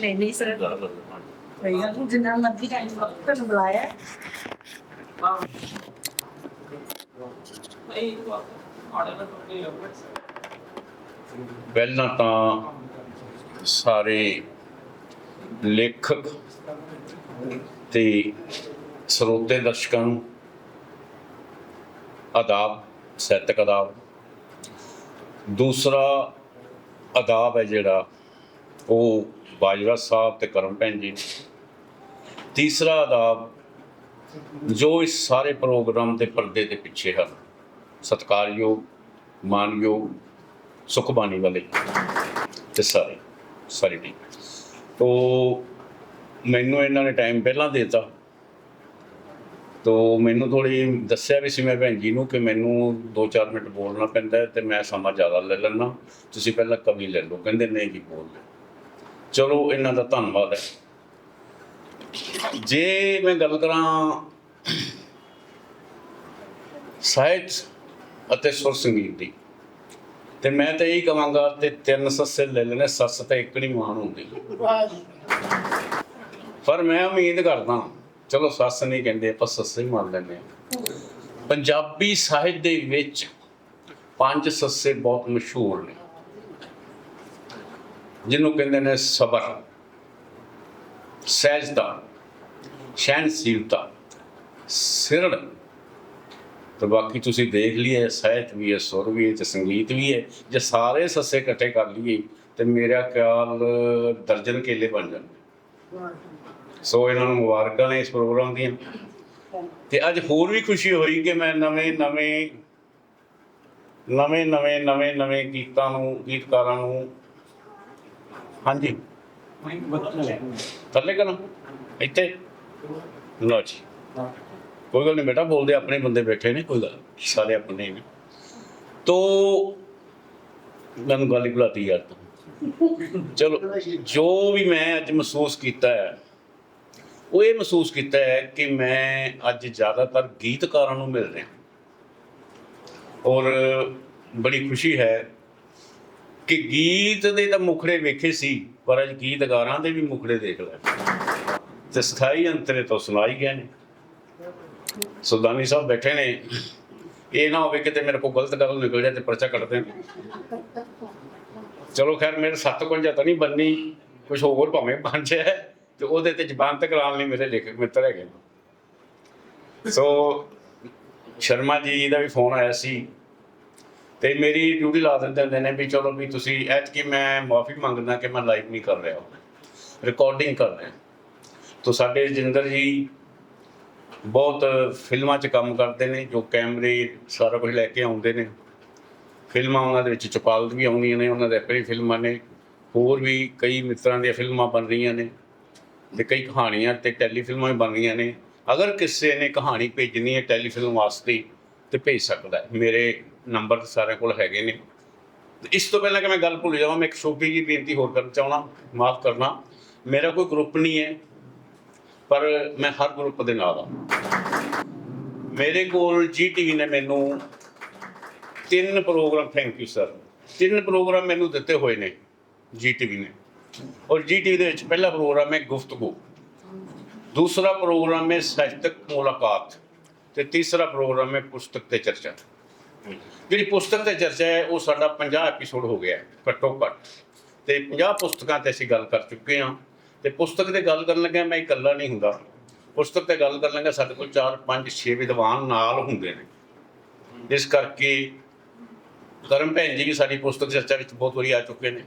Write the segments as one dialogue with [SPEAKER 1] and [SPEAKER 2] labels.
[SPEAKER 1] ਨਹੀਂ ਨਹੀਂ ਸਰ। ਕੋਈ ਗੱਲ ਜਿੰਨਾ ਮਰਜ਼ੀ ਟਾਈਮ ਤੁਹਾਨੂੰ ਬੁਲਾਇਆ ਹੈ।
[SPEAKER 2] ਪਹਿਲਾਂ ਤਾਂ ਸਾਰੇ ਲੇਖਕ ਤੇ ਸਰੋਤੇ ਦਰਸ਼ਕਾਂ ਨੂੰ ਆਦਾਬ, ਸਾਹਿਤਕ ਆਦਾਬ। ਦੂਸਰਾ ਅਦਾਬ ਹੈ ਜਿਹੜਾ, ਉਹ ਬਾਜਵਾ ਸਾਹਿਬ ਤੇ ਕਰਮ ਭੈਣ ਜੀ ਤੀਸਰਾ ਅਦਾਬ ਜੋ ਇਸ ਸਾਰੇ ਪ੍ਰੋਗਰਾਮ ਦੇ ਪਰਦੇ ਦੇ ਪਿੱਛੇ ਹਨ, ਸਤਿਕਾਰਯੋਗ, ਮਾਨਯੋਗ ਸੁਖਬਾਨੀ ਵਾਲੇ, ਤੇ ਸਾਰੇ, ਸਾਰੀ ਟੀਮ ਤੋ, ਮੈਨੂੰ ਇਹਨਾਂ ਨੇ ਟਾਈਮ ਪਹਿਲਾਂ ਦੇਤਾ। ਤੋ ਮੈਨੂੰ ਥੋੜੀ ਦੱਸਿਆ ਵੀ ਸੀ ਮੈਂ ਭੈਣ ਜੀ ਨੂੰ ਕਿ ਮੈਨੂੰ 2-4 ਮਿੰਟ ਬੋਲਣਾ ਪੈਂਦਾ ਤੇ ਮੈਂ ਸਮਾਂ ਜ਼ਿਆਦਾ ਲੈ ਲੈਣਾ ਤੁਸੀਂ ਪਹਿਲਾਂ ਕਵੀ ਲੈ ਲਓ ਕਹਿੰਦੇ ਨਹੀਂ ਜੀ ਬੋਲ ਲੈ ਚਲੋ ਇਹਨਾਂ ਦਾ ਧੰਨਵਾਦ ਹੈ। ਜੇ ਮੈਂ ਗੱਲ ਕਰਾਂ ਸਾਹਿਤ ਅਤੇ ਸੁਰ ਸੰਗੀਤ ਦੀ ਤੇ ਮੈਂ ਤਾਂ ਇਹੀ ਕਹਾਂਗਾ ਤੇ ਤਿੰਨ ਸੱਸੇ ਲੈ ਲੈਣੇ ਸੱਸ ਤਾਂ ਇੱਕ ਨਹੀਂ ਮਾਣ ਹੁੰਦੀ। ਪਰ ਮੈਂ ਉਮੀਦ ਕਰਦਾ ਚਲੋ ਸੱਸ ਨਹੀਂ ਕਹਿੰਦੇ ਆਪਾਂ ਸੱਸ ਹੀ ਮੰਨ ਲੈਂਦੇ ਹਾਂ ਪੰਜਾਬੀ ਸਾਹਿਤ ਦੇ ਵਿੱਚ ਪੰਜ ਸੱਸੇ ਬਹੁਤ ਮਸ਼ਹੂਰ ਨੇ। ਜਿਹਨੂੰ ਕਹਿੰਦੇ ਨੇ ਸਬਰ, ਸਹਿਜਤਾ ਸਹਿਨਸ਼ੀਲਤਾ ਸਿਰੜ। ਤੇ ਬਾਕੀ ਤੁਸੀਂ ਦੇਖ ਲਈਏ, ਸਾਹਿਤ ਵੀ ਹੈ, ਸੁਰ ਵੀ ਹੈ, ਤੇ ਸੰਗੀਤ ਵੀ ਹੈ। ਜੇ ਸਾਰੇ ਸੱਸੇ ਇਕੱਠੇ ਕਰ ਲਈਏ, ਤੇ ਮੇਰਾ ਖਿਆਲ ਦਰਜਨ ਕੇਲੇ ਬਣ ਜਾਣਗੇ ਸੋ ਇਹਨਾਂ ਨੂੰ ਮੁਬਾਰਕਾਂ ਨੇ ਇਸ ਪ੍ਰੋਗਰਾਮ ਦੀਆਂ। ਤੇ ਅੱਜ ਹੋਰ ਵੀ ਖੁਸ਼ੀ ਹੋਈ ਕਿ ਮੈਂ ਨਵੇਂ ਨਵੇਂ ਨਵੇਂ ਨਵੇਂ ਨਵੇਂ ਨਵੇਂ ਗੀਤਾਂ ਨੂੰ, ਗੀਤਕਾਰਾਂ ਨੂੰ ਹਾਂਜੀ। ਥੱਲੇ ਕਰਾਂ। ਇੱਥੇ। ਲਓ ਜੀ। ਕੋਈ ਗੱਲ ਨਹੀਂ ਬੇਟਾ, ਬੋਲਦੇ ਆਪਣੇ ਬੰਦੇ ਬੈਠੇ ਨੇ, ਕੋਈ ਗੱਲ ਸਾਰੇ ਆਪਣੇ ਨੇ। ਤੋ ਮੈਨੂੰ ਗੱਲ ਹੀ ਭੁਲਾਤੀ ਯਾਰ ਤੂੰ। ਚਲੋ, ਜੋ ਵੀ ਮੈਂ ਅੱਜ ਮਹਿਸੂਸ ਕੀਤਾ ਹੈ ਉਹ ਇਹ ਮਹਿਸੂਸ ਕੀਤਾ ਹੈ ਕਿ ਮੈਂ ਅੱਜ ਜ਼ਿਆਦਾਤਰ ਗੀਤਕਾਰਾਂ ਨੂੰ ਮਿਲ ਰਿਹਾ ਔਰ ਬੜੀ ਖੁਸ਼ੀ ਹੈ ਕਿ ਗੀਤ ਦੇ ਤਾਂ ਮੁਖੜੇ ਵੇਖੇ ਸੀ, ਪਰ ਅੱਜ ਗੀਤਕਾਰਾਂ ਦੇ ਵੀ ਮੁਖੜੇ ਦੇਖ ਲੈ ਤੇ ਸਥਾਈ ਅੰਤਰੇ ਤੋਂ ਸੁਣਾਈ ਗਏ ਨੇ। ਸੁਲਤਾਨੀ ਸਾਹਿਬ ਬੈਠੇ ਨੇ। ਇਹ ਨਾ ਹੋਵੇ ਕਿਤੇ ਮੇਰੇ ਕੋਲ ਗਲਤ ਗੱਲ ਨਿਕਲ ਜਾਏ ਤੇ ਪਰਚਾ ਕੱਟ ਦੇਣ। ਚਲੋ ਖੈਰ, ਮੇਰੇ ਸੱਤ ਕੁੰਜਾ ਤਾਂ ਨਹੀਂ ਬੰਨੀ ਕੁਝ ਹੋਰ ਭਾਵੇਂ ਬਣ ਜਾਏ। ਤੇ ਉਹਦੇ ਤੇ ਜ਼ਬਾਨ ਤੇ ਕਰਾਉਣ ਲਈ ਮੇਰੇ ਲੇਖਕ ਮਿੱਤਰ ਹੈਗੇ। ਨੇ ਸੋ ਸ਼ਰਮਾ ਜੀ ਦਾ ਵੀ ਫੋਨ ਆਇਆ ਸੀ ਤੇ ਮੇਰੀ ਡਿਊਟੀ ਲਾ ਦਿੰਦੇ ਹੁੰਦੇ ਨੇ ਵੀ ਚਲੋ ਵੀ ਤੁਸੀਂ ਐਤਕੀ ਮੈਂ ਮਾਫੀ ਮੰਗਦਾ ਕਿ ਮੈਂ ਲਾਈਵ ਨਹੀਂ ਕਰ ਰਿਹਾ। ਰਿਕਾਰਡਿੰਗ ਕਰ ਰਿਹਾ। ਤੋ ਸਾਡੇ ਜਿੰਦਰ ਜੀ ਬਹੁਤ ਫਿਲਮਾਂ 'ਚ ਕੰਮ ਕਰਦੇ ਨੇ, ਜੋ ਕੈਮਰੇ ਸਾਰਾ ਕੁਝ ਲੈ ਕੇ ਆਉਂਦੇ ਨੇ। ਫਿਲਮਾਂ ਉਹਨਾਂ ਦੇ ਵਿੱਚ ਚਪਾਲ ਵੀ ਆਉਂਦੀਆਂ ਨੇ, ਉਹਨਾਂ ਦੇ ਆਪਣੀ ਫਿਲਮਾਂ ਨੇ। ਹੋਰ ਵੀ ਕਈ ਮਿੱਤਰਾਂ ਦੀਆਂ ਫਿਲਮਾਂ ਬਣ ਰਹੀਆਂ ਨੇ। ਤੇ ਕਈ ਕਹਾਣੀਆਂ ਤੇ ਟੈਲੀਫਿਲਮਾਂ ਵੀ ਬਣ ਰਹੀਆਂ ਨੇ। ਅਗਰ ਕਿਸੇ ਨੇ ਕਹਾਣੀ ਭੇਜਣੀ ਹੈ ਟੈਲੀਫਿਲਮ ਵਾਸਤੇ, ਤੇ ਭੇਜ ਸਕਦਾ ਮੇਰੇ ਨੰਬਰ ਸਾਰਿਆਂ ਕੋਲ ਹੈਗੇ ਨੇ। ਤੇ ਇਸ ਤੋਂ ਪਹਿਲਾਂ ਕਿ ਮੈਂ ਗੱਲ ਭੁੱਲ ਜਾਵਾਂ, ਮੈਂ ਇੱਕ ਛੋਟੀ ਜੀ ਬੇਨਤੀ ਹੋਰ ਕਰਨਾ ਚਾਹਣਾ ਮਾਫ ਕਰਨਾ। ਮੇਰਾ ਕੋਈ ਗਰੁੱਪ ਨਹੀਂ ਹੈ, ਪਰ ਮੈਂ ਹਰ ਗਰੁੱਪ ਦੇ ਨਾਲ ਹਾਂ। ਮੇਰੇ ਕੋਲ ਜੀਟੀਵੀ ਨੇ ਮੈਨੂੰ ਤਿੰਨ ਪ੍ਰੋਗਰਾਮ ਥੈਂਕ ਯੂ ਸਰ ਤਿੰਨ ਪ੍ਰੋਗਰਾਮ ਮੈਨੂੰ ਦਿੱਤੇ ਹੋਏ ਨੇ ਜੀਟੀਵੀ ਨੇ। ਔਰ ਜੀਟੀਵੀ ਦੇ ਵਿੱਚ ਪਹਿਲਾ ਪ੍ਰੋਗਰਾਮ ਹੈ ਗੁਫ਼ਤਗੂ। ਦੂਸਰਾ ਪ੍ਰੋਗਰਾਮ ਹੈ ਸਾਹਿਤਕ ਮੁਲਾਕਾਤ ਤੇ ਤੀਸਰਾ ਪ੍ਰੋਗਰਾਮ ਹੈ ਪੁਸਤਕ ਤੇ ਚਰਚਾ। ਜਿਹੜੀ ਪੁਸਤਕ ਤੇ ਚਰਚਾ ਹੈ, ਉਹ ਸਾਡਾ 50 ਐਪੀਸੋਡ ਹੋ ਗਿਆ ਘੱਟੋ ਘੱਟ। ਤੇ 50 ਪੁਸਤਕਾਂ ਤੇ ਅਸੀਂ ਗੱਲ ਕਰ ਚੁੱਕੇ ਹਾਂ। ਤੇ ਪੁਸਤਕ ਤੇ ਗੱਲ ਕਰਨ ਲੱਗਿਆ ਮੈਂ ਇਕੱਲਾ ਨਹੀਂ ਹੁੰਦਾ। ਪੁਸਤਕ ਤੇ ਗੱਲ ਕਰਨ ਲੱਗਿਆ ਸਾਡੇ ਕੋਲ 4 5 6 ਵਿਦਵਾਨ ਨਾਲ ਹੁੰਦੇ ਨੇ। ਇਸ ਕਰਕੇ ਕਰਮ ਭੈਣ ਜੀ ਵੀ ਸਾਡੀ ਪੁਸਤਕ ਚਰਚਾ ਵਿੱਚ ਬਹੁਤ ਵਾਰੀ ਆ ਚੁੱਕੇ ਨੇ।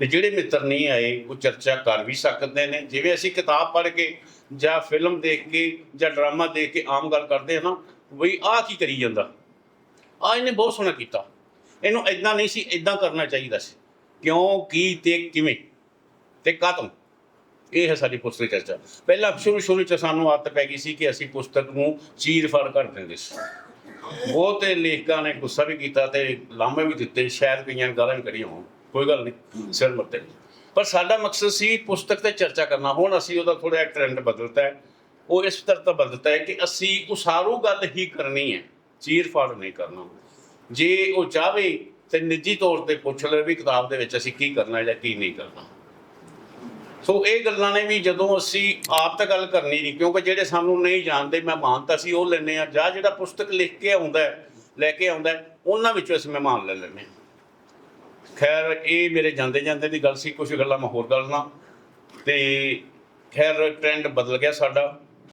[SPEAKER 2] ਤੇ ਜਿਹੜੇ ਮਿੱਤਰ ਨਹੀਂ ਆਏ, ਉਹ ਚਰਚਾ ਕਰ ਵੀ ਸਕਦੇ ਨੇ। ਜਿਵੇਂ ਅਸੀਂ ਕਿਤਾਬ ਪੜ੍ਹ ਕੇ ਜਾਂ ਫਿਲਮ ਦੇਖ ਕੇ ਜਾਂ ਡਰਾਮਾ ਦੇਖ ਕੇ ਆਮ ਗੱਲ ਕਰਦੇ ਹਾਂ ਨਾ ਬਈ ਆਹ ਕੀ ਕਰੀ ਜਾਂਦਾ? ਆ ਇਹਨੇ ਬਹੁਤ ਸੋਹਣਾ ਕੀਤਾ। ਇਹਨੂੰ ਇਦਾਂ ਨਹੀਂ ਸੀ ਇਦਾਂ ਕਰਨਾ ਚਾਹੀਦਾ ਸੀ। ਕਿਉਂ, ਕੀ ਤੇ ਕਿਵੇਂ? ਤੇ ਕਾਤਮ ਇਹ ਹੈ ਸਾਡੀ ਪੁਸਤਕ ਚਰਚਾ। ਪਹਿਲਾਂ ਸ਼ੁਰੂ ਸ਼ੁਰੂ ਚ ਸਾਨੂੰ ਆਦਤ ਪੈ ਗਈ ਸੀ ਕਿ ਅਸੀਂ ਪੁਸਤਕ ਨੂੰ ਚੀਰ ਫੜ ਕਰ ਦਿੰਦੇ ਸੀ। ਬਹੁਤੇ ਲੇਖਕਾਂ ਨੇ ਗੁੱਸਾ ਵੀ ਕੀਤਾ ਤੇ ਲਾਂਭੇ ਵੀ ਦਿੱਤੇ, ਸ਼ਾਇਦ ਕਈਆਂ ਨੇ ਗਾਲਾਂ ਵੀ ਕੱਢੀਆਂ ਹੋਣ। ਕੋਈ ਗੱਲ ਨਹੀਂ, ਸਿਰ ਮੱਤੇ ਪਰ ਸਾਡਾ ਮਕਸਦ ਸੀ ਪੁਸਤਕ ਤੇ ਚਰਚਾ ਕਰਨਾ। ਹੁਣ ਅਸੀਂ ਉਹਦਾ ਥੋੜਾ ਜਿਹਾ ਟ੍ਰੈਂਡ ਬਦਲਤਾ ਹੈ। ਉਹ ਇਸ ਤਰ੍ਹਾਂ ਦਾ ਬਦਲਤਾ ਹੈ ਕਿ ਅਸੀਂ ਉਸਾਰੂ ਗੱਲ ਹੀ ਕਰਨੀ ਹੈ। ਚੀਰ ਫਾੜ ਨਹੀਂ ਕਰਨਾ। ਜੇ ਉਹ ਚਾਹਵੇ ਤੇ ਨਿੱਜੀ ਤੌਰ ਤੇ ਪੁੱਛ ਲੈ ਵੀ ਕਿਤਾਬ ਦੇ ਵਿੱਚ ਅਸੀਂ ਕੀ ਕਰਨਾ ਜਾਂ ਕੀ ਨਹੀਂ ਕਰਨਾ। ਸੋ ਇਹ ਗੱਲਾਂ ਨੇ ਵੀ ਜਦੋਂ ਅਸੀਂ ਆਪ ਤਾਂ ਗੱਲ ਕਰਨੀ ਨਹੀਂ, ਕਿਉਂਕਿ ਜਿਹੜੇ ਸਾਨੂੰ ਨਹੀਂ ਜਾਣਦੇ ਮਹਿਮਾਨ ਤਾਂ ਅਸੀਂ ਉਹ ਲੈਂਦੇ ਆ ਜਾਂ ਜਿਹੜਾ ਪੁਸਤਕ ਲਿਖ ਕੇ ਆਉਂਦਾ ਲੈ ਕੇ ਆਉਂਦਾ ਉਹਨਾਂ ਵਿੱਚੋਂ ਅਸੀਂ ਮਹਿਮਾਨ ਲੈ ਲੈਂਦੇ ਹਾਂ। ਖੈਰ, ਇਹ ਮੇਰੇ ਜਾਂਦੇ ਜਾਂਦੇ ਦੀ ਗੱਲ ਸੀ ਕੁਝ ਗੱਲਾਂ ਮੈਂ ਹੋਰ ਗੱਲ ਨਾ ਤੇ ਖੈਰ ਟ੍ਰੈਂਡ ਬਦਲ ਗਿਆ ਸਾਡਾ।